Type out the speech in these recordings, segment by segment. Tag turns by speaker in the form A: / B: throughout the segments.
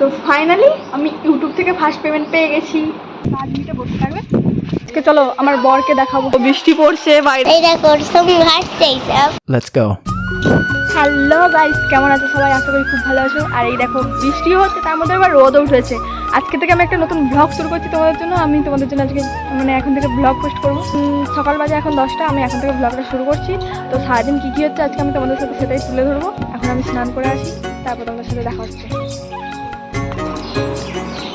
A: তো ফাইনালি আমি ইউটিউব থেকে ফার্স্ট পেমেন্ট পেয়ে গেছি। পাঁচ মিনিটে বসে থাকবে। আজকে চলো আমার বরকে দেখাবো। বৃষ্টি পড়ছে বাইরে. হ্যালো গাইস কেমন আছো সবাই? আশা করি খুব ভালো আছো। আর এই দেখো বৃষ্টি হচ্ছে তার মধ্যে আবার রোদও উঠেছে। আজকে থেকে আমি একটা নতুন ব্লগ শুরু করছি তোমাদের জন্য। আমি তোমাদের জন্য আজকে মানে এখন থেকে ব্লগ পোস্ট করব। সকাল বাজে এখন দশটা আমি এখন থেকে ব্লগটা শুরু করছি। তো সারাদিন কী কী হচ্ছে আজকে আমি তোমাদের সাথে সেটাই তুলে ধরবো। এখন আমি স্নান করে আসি তারপর তোমাদের সাথে দেখা হচ্ছে।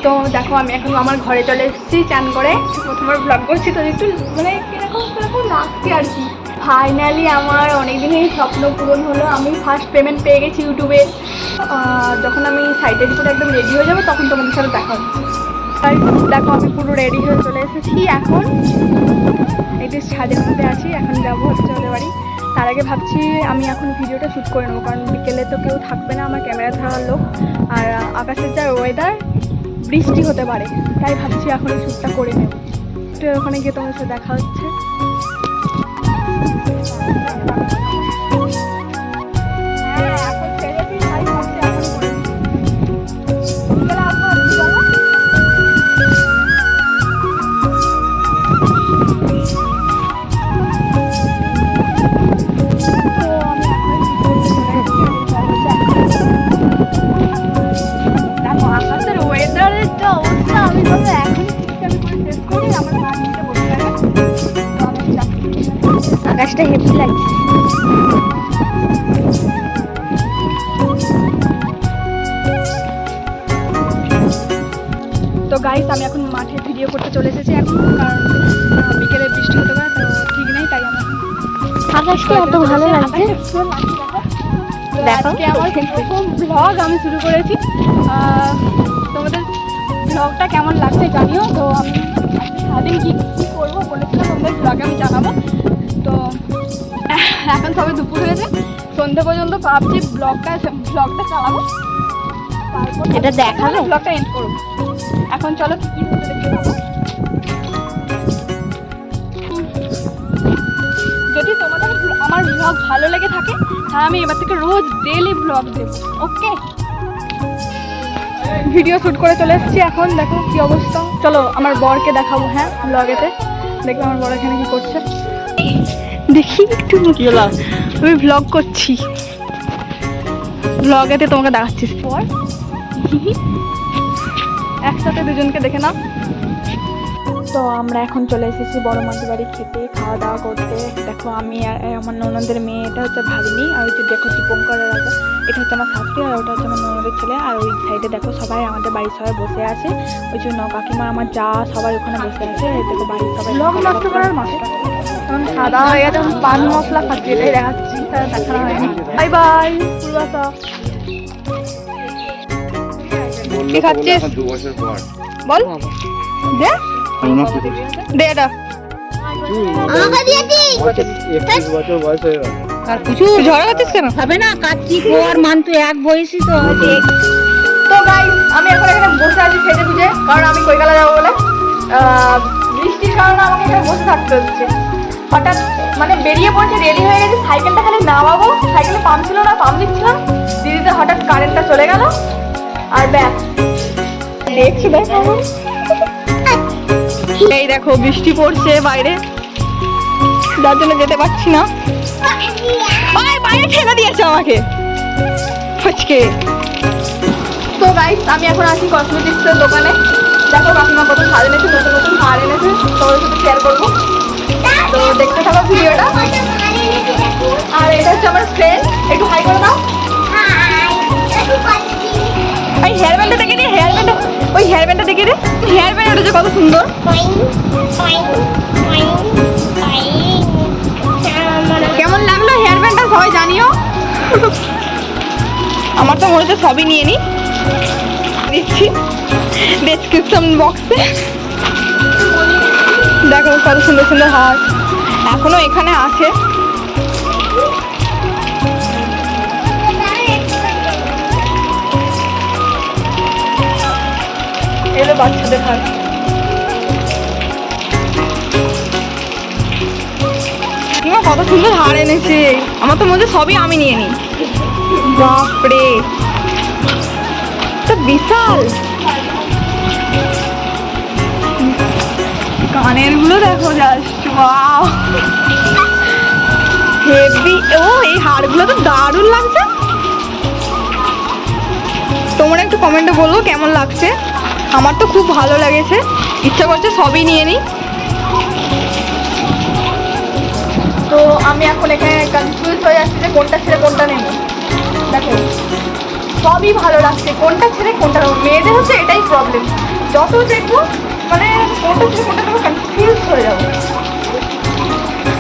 A: তো দেখো, আমি এখন আমার ঘরে চলে এসেছি চান করে। প্রথমবার ব্লগ করছি, তো একটু মানে কীরকম লাগছে আর কি। ফাইনালি আমার অনেকদিনই স্বপ্ন পূরণ হলো। আমি ফার্স্ট পেমেন্ট পেয়ে গেছি ইউটিউবে যখন আমি সাইটের উপরে একদম রেডি হয়ে যাব, তখন তোমাদের সাথে দেখা হচ্ছে তাই দেখো, আমি পুরো রেডি হয়ে চলে এসেছি এখন। যে ছাদের মধ্যে আছি, এখন যাব হচ্ছে ওদের বাড়ি। তার আগে ভাবছি আমি এখন ভিডিওটা শ্যুট করে নেব, কারণ বিকেলে তো কেউ থাকবে না, আমার ক্যামেরা ধরার লোক। আর আকাশের যা ওয়েদার বৃষ্টি হতে পারে, তাই ভাবছি এখন এই শ্যুটটা করে নেব। তো ওখানে গিয়ে তোমার সাথে দেখা হচ্ছে।
B: আকাশটা হেভি লাগছে
A: তো গাইস আমি এখন মাঠে ভিডিও করতে চলে এসেছি এখন কারণ বিকেলে বৃষ্টি হতে পারে তো ঠিক নেই তাই আমার
B: আকাশটা এত ভালো লাগছে। দেখো।
A: আমার প্রথম ব্লগ আমি শুরু করেছি। তোমাদের ব্লগটা কেমন লাগছে জানিও তো আমি সারাদিন কী কী করব বলেছিলাম তোমাদের ব্লগে আমি জানাব। তো এখন সবে দুপুর হয়েছে। সন্ধে পর্যন্ত ভাবছি ব্লগটা ব্লগটা চালাবো। তারপর
B: এটা দেখাবে?
A: ব্লগটা এন্ড করব। এখন চলো কি কি হচ্ছে দেখতে পাবো যদি তোমাদের আমার ব্লগ ভালো লেগে থাকে তাহলে আমি এবার থেকে রোজ ডেলি ব্লগ দেবো ওকে ভিডিও শ্যুট করে চলে এসেছি এখন দেখো কি অবস্থা। চলো আমার বরকে দেখাবো হ্যাঁ ব্লগেতে দেখবে আমার বর এখানে কি করছে। দেখি একটু হলো? আমি ব্লগ করছি। ব্লগেতে তোমাকে দেখাচ্ছি। পর। একসাথে দুজনকে দেখে নাও। তো আমরা এখন চলে এসেছি বড় মাঝি বাড়ি খেতে খাওয়া দাওয়া করতে। দেখো আমি আমার ননদের মেয়ে এটা হচ্ছে ভাগ্নি আর ওই যে দেখো দীপঙ্করের রাজা এটা হচ্ছে আমার শাশুড়ি আর ওটা হচ্ছে আমার ননদের ছেলে। আর ওই সাইডে দেখো সবাই আমাদের বাড়ির সবাই বসে আছে। ওই জন্য কাকিমা আমার যা সবাই ওখানে বসে আছে। দেখো বাড়ির সবাই নষ্ট করার মাস্টার এখন খাওয়া দাওয়া হয়ে গেছে এখন পান মশলা খাচ্ছি এটাই দেখাচ্ছি। দেখানো হয়নি। বাই বাই পূর্বাসা কি খাচ্ছিস? বল। দে। দে এটা। তুই ঝগড়া করছিস কেন?
B: হবে না কার্তিক ও আর মান্তু এক বয়সী তো
A: তো আমি এখন এখানে বসে আছি খেতে খুঁজে কারণ আমি কইকালা যাব বলে। বৃষ্টির কারণে আমাকে এখানে বসে থাকতে হচ্ছে। হঠাৎ মানে বেরিয়ে পড়ছে রেডি হয়ে গেছে, সাইকেলটা খালি নামাবো। সাইকেলে পাম্প ছিল না পাম্প দিচ্ছিলাম দিদিতে হঠাৎ কারেন্টটা চলে গেল, আর ব্যাস। দেখছি দেখো এই দেখো, বৃষ্টি পড়ছে বাইরে। যার জন্য যেতে পারছি না। বাইরে ঠেলে দিয়েছে আমাকে। ফচকে তো গাইস আমি এখন আছি কসমেটিক্সের দোকানে। দেখো কাকিমা কত সাজ এনেছে, নতুন নতুন হার এনেছে। তোমাদের সাথে শেয়ার করব। তো দেখতে থাকো ভিডিওটা। আর এটা হচ্ছে আমার ফ্রেন্ড একটু হাই করে দাও। ওই হেয়ার ব্যান্ডটা দেখে দে হেয়ার ব্যান্ডটা ওই হেয়ার ব্যান্ডটা দেখে দে হেয়ার ব্যান্ড উঠেছে কত সুন্দর। কেমন লাগল হেয়ার ব্যান্ডটা সবাই জানিও। আমার তো মনে হচ্ছে সবই নিয়ে নি। দিচ্ছি ডেসক্রিপশন বক্সে দেখো কত সুন্দর সুন্দর হার। এখনও এখানে আছে। এগুলো বাচ্চাদের হার। কত সুন্দর হার এনেছে। আমার তো মনে সবই আমি নিয়ে নিই। বাপরে। তো বিশাল। কানেরগুলো দেখো জাস্ট ওয়াও হেভি ও, এই হারগুলো তো দারুণ লাগছে। তোমরা একটু কমেন্টে বলো কেমন লাগছে? আমার তো খুব ভালো লেগেছে। ইচ্ছা করছে সবই নিয়ে নিই। তো আমি এখন এখানে কনফিউজ হয়ে যাচ্ছি যে কোনটা ছেড়ে কোনটা নেব। দেখো, সবই ভালো লাগছে। কোনটা ছেড়ে কোনটা নেব? মেয়েদের হচ্ছে এটাই প্রবলেম যত দেখব মানে কোনটা ছেড়ে কোনটা নেব কনফিউজ হয়ে যাব।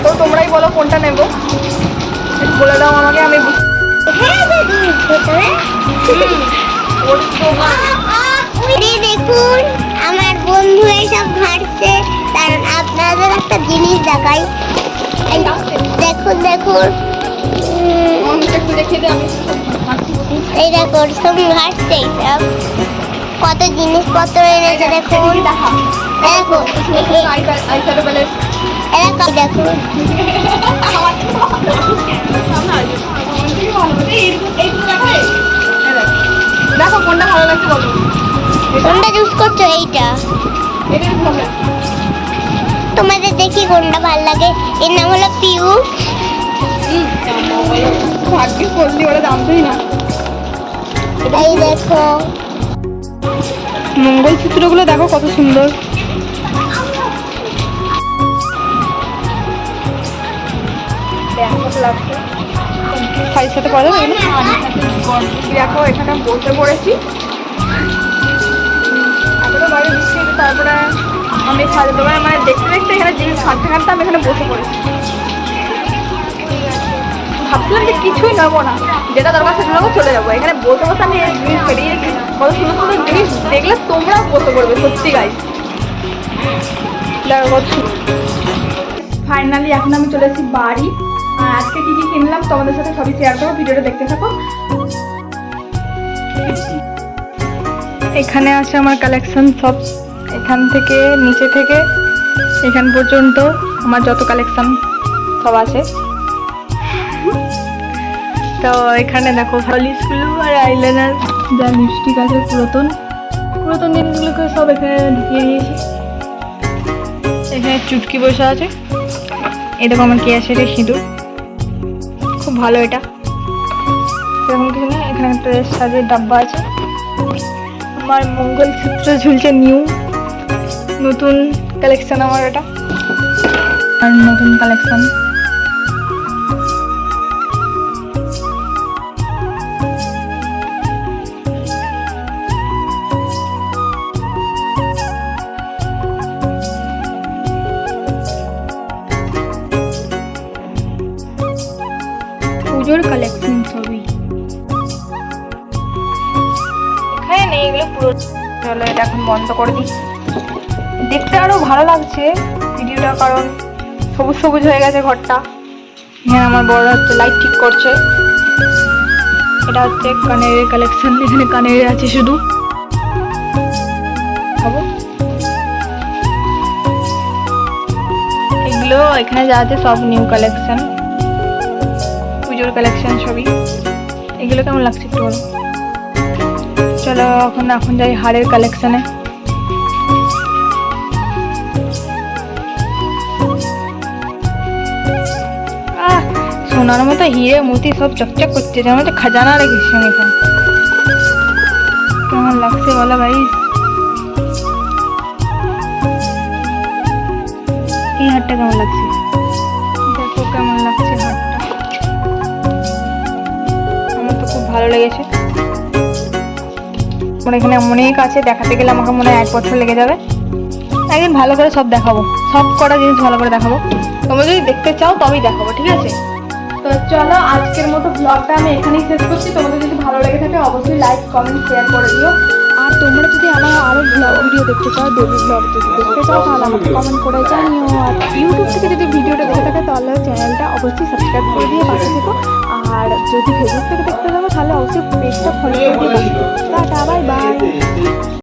A: তো তোমরাই বলো কোনটা নেব? বলে দাও আমাকে আমি
B: এই দেখুন আমার বন্ধু এইসব ঘাঁটছে কারণ আপনাদের একটা জিনিস দেখাই। দেখুন দেখুন। এই দেখুন সব ঘাঁটছে এইসব কত জিনিসপত্র এনেছে দেখুন
A: দেখা।
B: দেখুন
A: আইশ্যাডো প্যালেট
B: দেখুন
A: দেখো। কোনটা ভালো লাগছে বলো।
B: কোনটা চুজ করছ এইটা? তোমাদের দেখি কোনটা ভালো লাগে। এর নাম হলো পিউ।
A: ভাগ্যিস ওরা না।
B: এই দেখো।
A: মঙ্গলসূত্রগুলো দেখো কত সুন্দর। শাড়ির সাথে পরা যাবে দেখো, এখানে বসে পড়েছি। তারপরে আমি দোকানে মানে দেখতে দেখতে এখানে জিনিস ঘাটতে ঘাটতে আমি এখানে বসে পড়েছি। ভাবছিলাম যে কিছুই নেব না। যেটা দরকার সেটা নেব, চলে যাব। এখানে বসে বসে আমি জিনিস বেরিয়ে কত সুন্দর সুন্দর জিনিস দেখলে তোমরাও বসে পড়বে সত্যি গাই ফাইনালি এখন আমি চলে এসেছি বাড়ি। আর আজকে কি কি কিনলাম তোমাদের সাথে সবই শেয়ার করব, ভিডিওটা দেখতে থাকো। এখানে আছে আমার কালেকশন সব। এখান থেকে নিচে থেকে, এখান পর্যন্ত আমার যত কালেকশন সব আছে। তো এখানে দেখো হলিসগুলো আর আইলাইনার। যা লিপস্টিক আছে পুরাতন। পুরাতন জিনিসগুলোকে সব এখানে ঢুকিয়ে দিয়েছি এখানে চুটকি বসে আছে। এরকম আমার কে আছে এটা সিঁদুর। খুব ভালো এটা। সেরকম কিছু নেই, এখানে একটা সাজের ডাব্বা আছে। আমার মঙ্গলসূত্র ঝুলছে নিউ। নতুন কালেকশন আমার এটা। আর নতুন কালেকশন। নেই, এগুলো পুরো চলো এটা এখন বন্ধ করে দিই। দেখতে আরও ভালো লাগছে ভিডিওটা, কারণ সবুজ সবুজ হয়ে গেছে ঘরটা। এখানে আমার বড় হচ্ছে লাইট ঠিক করছে। এটা হচ্ছে কানের কালেকশন এখানে কানের আছে শুধু। এগুলো এখানে যা আছে সব নিউ কালেকশন পুজোর কালেকশন সবই। এগুলো কেমন লাগছে একটু বলো। চলো এখন এখন যাই হারের কালেকশনে সোনার মতো হিরে মতি সব চকচক করছে যেমন হচ্ছে খাজানা রেখেছি আমি এখানে কেমন লাগছে বলো ভাই? এই হারটা কেমন লাগছে? দেখো কেমন লাগছে হারটা। আমার তো খুব ভালো লেগেছে। আমার এখানে অনেক আছে, দেখাতে গেলে আমাকে মনে হয় এক বছর লেগে যাবে। একদিন ভালো করে সব দেখাবো, সব কটা জিনিস ভালো করে দেখাবো। তোমরা যদি দেখতে চাও, তবেই দেখাবো, ঠিক আছে? তো চলো, আজকের মতো ব্লগটা আমি এখানেই শেষ করছি। তোমাদের যদি ভালো লেগে থাকে, অবশ্যই লাইক কমেন্ট শেয়ার করে দিও। আর তোমরা যদি আমার আরও ব্লগ ভিডিও দেখতে চাও বেবি ব্লগ যদি দেখতে চাও, তাহলে আমাকে কমেন্ট করে জানিও। আর ইউটিউব থেকে যদি ভিডিওটা দেখে থাকে, তাহলে চ্যানেলটা অবশ্যই সাবস্ক্রাইব করে দিয়ে পাশে থেকো। আর যদি ফেসবুক থেকে তাহলে অবশ্যই পেজটা ফলো করে দিবেন টাটা বাই বাই